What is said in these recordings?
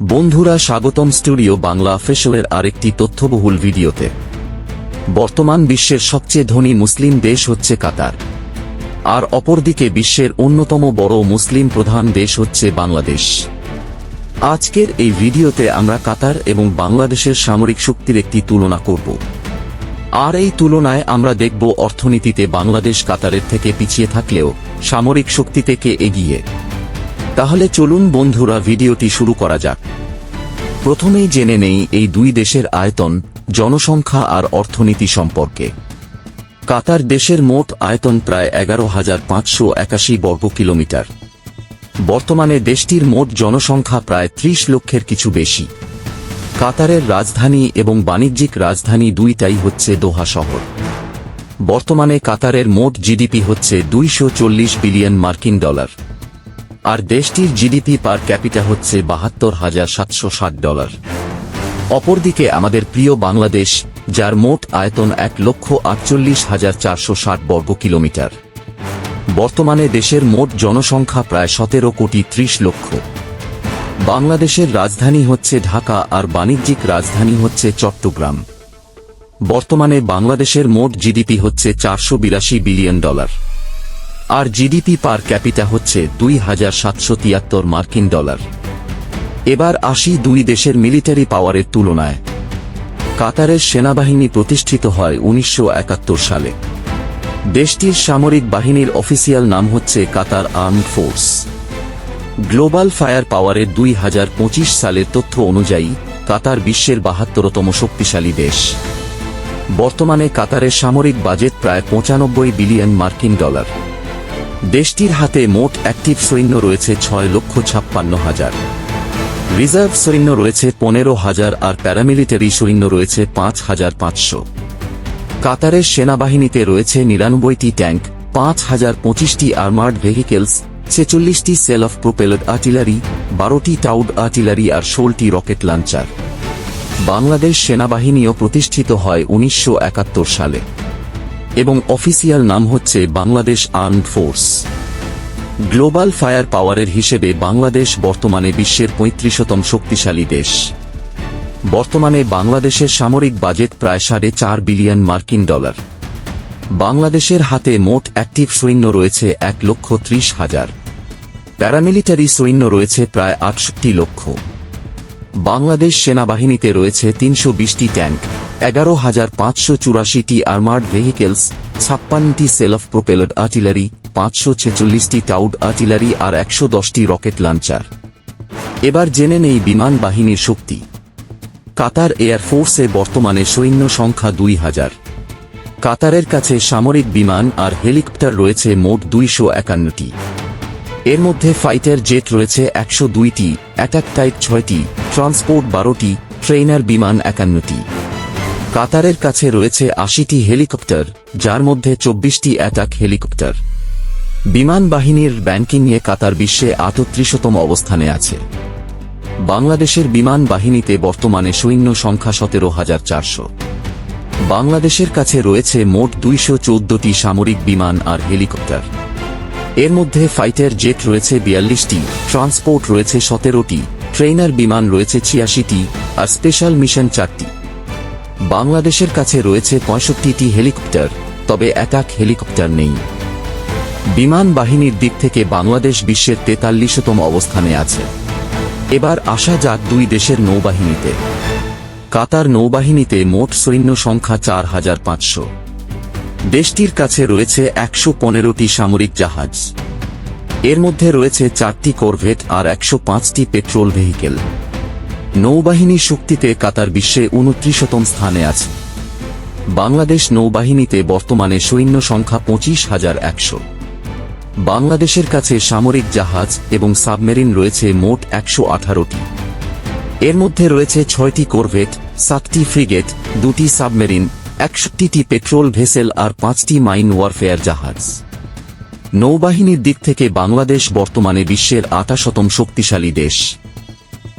বন্ধুরা, স্বাগতম স্টুডিও বাংলা অফিসিয়ালের আরেকটি তথ্যবহুল ভিডিওতে। বর্তমান বিশ্বের সবচেয়ে ধনী মুসলিম দেশ হচ্ছে কাতার। আর অপরদিকে বিশ্বের অন্যতম বড় মুসলিম প্রধান দেশ হচ্ছে বাংলাদেশ। আজকের এই ভিডিওতে আমরা কাতার এবং বাংলাদেশের সামরিক শক্তির একটি তুলনা করব। আর এই তুলনায় আমরা দেখব অর্থনীতিতে বাংলাদেশ কাতারের থেকে পিছিয়ে থাকলেও সামরিক শক্তি থেকে এগিয়ে। তাহলে চলুন বন্ধুরা ভিডিওটি শুরু করা যাক। প্রথমেই জেনে নেই এই দুই দেশের আয়তন, জনসংখ্যা আর অর্থনীতি সম্পর্কে। কাতার দেশের মোট আয়তন প্রায় এগারো হাজার পাঁচশো একাশি বর্গ কিলোমিটার। বর্তমানে দেশটির মোট জনসংখ্যা প্রায় ত্রিশ লক্ষের কিছু বেশি। কাতারের রাজধানী এবং বাণিজ্যিক রাজধানী দুইটাই হচ্ছে দোহা শহর। বর্তমানে কাতারের মোট জিডিপি হচ্ছে দুইশো চল্লিশ বিলিয়ন মার্কিন ডলার। আর দেশটির জিডিপি পার ক্যাপিটা হচ্ছে বাহাত্তর হাজার সাতশো ষাট ডলার। অপরদিকে আমাদের প্রিয় বাংলাদেশ, যার মোট আয়তন এক লক্ষ আটচল্লিশ হাজার চারশো ষাট বর্গ কিলোমিটার। বর্তমানে দেশের মোট জনসংখ্যা প্রায় সতেরো কোটি ত্রিশ লক্ষ। বাংলাদেশের রাজধানী হচ্ছে ঢাকা আর বাণিজ্যিক রাজধানী হচ্ছে চট্টগ্রাম। বর্তমানে বাংলাদেশের মোট জিডিপি হচ্ছে চারশো বিরাশি বিলিয়ন ডলার। আর জিডিপি পার ক্যাপিটা হচ্ছে দুই হাজার সাতশো তিয়াত্তর মার্কিন ডলার। এবার আসি দুই দেশের মিলিটারি পাওয়ারের তুলনায়। কাতারের সেনাবাহিনী প্রতিষ্ঠিত হয় উনিশশো একাত্তর সালে। দেশটির সামরিক বাহিনীর অফিসিয়াল নাম হচ্ছে Qatar armed force. Global fire পাওয়ারের দুই হাজার পঁচিশ সালের তথ্য অনুযায়ী, কাতার বিশ্বের বাহাত্তরতম শক্তিশালী দেশ। বর্তমানে কাতারের সামরিক বাজেট প্রায় পঁচানব্বই বিলিয়ন মার্কিন ডলার। দেশটির হাতে মোট অ্যাক্টিভ সৈন্য রয়েছে ছয় লক্ষ ছাপ্পান্ন হাজার। রিজার্ভ সৈন্য রয়েছে পনেরো হাজার আর প্যারামিলিটারি সৈন্য রয়েছে পাঁচ হাজার পাঁচশো। কাতারের সেনাবাহিনীতে রয়েছে নিরানব্বইটি ট্যাঙ্ক, পাঁচ হাজার পঁচিশটি আর্মার্ড ভেহিকেলস, ছেচল্লিশটি সেল অফ প্রোপেলড আর্টিলারি, বারোটি টাউড আর্টিলারি আর ষোলটি রকেট লঞ্চার। বাংলাদেশ সেনাবাহিনীও প্রতিষ্ঠিত হয় উনিশশো একাত্তর সালে। এবং অফিসিয়াল নাম হচ্ছে Bangladesh armed force. Global fire পাওয়ারের হিসেবে বাংলাদেশ বর্তমানে বিশ্বের পঁয়ত্রিশতম শক্তিশালী দেশ। বর্তমানে বাংলাদেশের সামরিক বাজেট প্রায় সাড়ে চার বিলিয়ন মার্কিন ডলার। বাংলাদেশের হাতে মোট অ্যাক্টিভ সৈন্য রয়েছে এক লক্ষ ত্রিশ হাজার। প্যারামিলিটারি সৈন্য রয়েছে প্রায় আটষট্টি লক্ষ। বাংলাদেশ সেনাবাহিনীতে রয়েছে তিনশো বিশটি ট্যাঙ্ক। এগারো হাজার পাঁচশো চুরাশিটি আর্মার্ড ভেহিকেলস, ছাপ্পান্নটি সেল অফ প্রোপেলড আর্টিলারি, পাঁচশো ছেচল্লিশটি টাউড আর্টিলারি আর একশো দশটি রকেট লঞ্চার। এবার জেনে নেই বিমান বাহিনীর শক্তি। কাতার এয়ারফোর্সে বর্তমানে সৈন্য সংখ্যা দুই হাজার। কাতারের কাছে সামরিক বিমান আর হেলিকপ্টার রয়েছে মোট দুইশো একান্নটি। এর মধ্যে ফাইটার জেট রয়েছে একশো দুইটি, অ্যাটাক টাইপ ছয়টি, ট্রান্সপোর্ট বারোটি, ট্রেইনার বিমান একান্নটি। কাতারের কাছে রয়েছে আশিটি হেলিকপ্টার, যার মধ্যে চব্বিশটি অ্যাটাক হেলিকপ্টার। বিমান বাহিনীর ব্যাংকিং নিয়ে কাতার বিশ্বে আটত্রিশতম অবস্থানে আছে। বাংলাদেশের বিমান বাহিনীতে বর্তমানে সৈন্য সংখ্যা সতেরো হাজার চারশো। বাংলাদেশের কাছে রয়েছে মোট দুইশো চোদ্দটি সামরিক বিমান আর হেলিকপ্টার। এর মধ্যে ফাইটার জেট রয়েছে বিয়াল্লিশটি, ট্রান্সপোর্ট রয়েছে সতেরোটি, ট্রেইনার বিমান রয়েছে ছিয়াশিটি, আর স্পেশাল মিশন চারটি। বাংলাদেশের কাছে রয়েছে পঁয়ষট্টিটি হেলিকপ্টার, তবে অ্যাটাক হেলিকপ্টার নেই। বিমান বাহিনীর দিক থেকে বাংলাদেশ বিশ্বের তেতাল্লিশতম অবস্থানে আছে। এবার আসা যাক দুই দেশের নৌবাহিনীতে। কাতার নৌবাহিনীতে মোট সৈন্য সংখ্যা চার হাজার পাঁচশো। দেশটির কাছে রয়েছে একশো পনেরোটি সামরিক জাহাজ। এর মধ্যে রয়েছে চারটি করভেট আর একশো পাঁচটি পেট্রোল ভেহিকেল। নৌবাহিনী শক্তিতে কাতার বিশ্বে উনত্রিশতম স্থানে আছে। বাংলাদেশ নৌবাহিনীতে বর্তমানে সৈন্য সংখ্যা পঁচিশ হাজার একশো। বাংলাদেশের কাছে সামরিক জাহাজ এবং সাবমেরিন রয়েছে মোট একশো আঠারোটি। এর মধ্যে রয়েছে ছয়টি করভেট, সাতটি ফ্রিগেট, দুটি সাবমেরিন, একষট্টিটি পেট্রোল ভেসেল আর পাঁচটি মাইন ওয়ারফেয়ার জাহাজ। নৌবাহিনীর দিক থেকে বাংলাদেশ বর্তমানে বিশ্বের আটাশতম শক্তিশালী দেশ।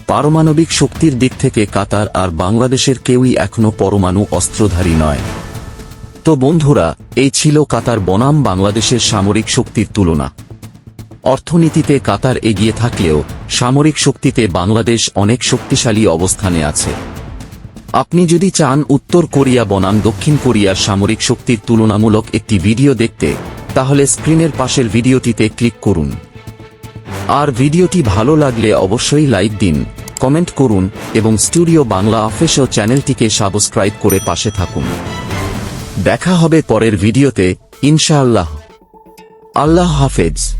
পারমাণবিক শক্তির দিক থেকে কাতার আর বাংলাদেশের কেউই এখনও পরমাণু অস্ত্রধারী নয়। তো বন্ধুরা, এই ছিল কাতার বনাম বাংলাদেশের সামরিক শক্তির তুলনা। অর্থনীতিতে কাতার এগিয়ে থাকলেও সামরিক শক্তিতে বাংলাদেশ অনেক শক্তিশালী অবস্থানে আছে। আপনি যদি চান উত্তর কোরিয়া বনাম দক্ষিণ কোরিয়ার সামরিক শক্তির তুলনামূলক একটি ভিডিও দেখতে, তাহলে স্ক্রিনের পাশের ভিডিওটিতে ক্লিক করুন। আর ভিডিওটি ভালো লাগলে অবশ্যই লাইক দিন, কমেন্ট করুন, এবং স্টুডিও বাংলা অফিসিয়াল চ্যানেলটিকে সাবস্ক্রাইব করে পাশে থাকুন। দেখা হবে পরের ভিডিওতে, ইনশাআল্লাহ। আল্লাহ হাফেজ।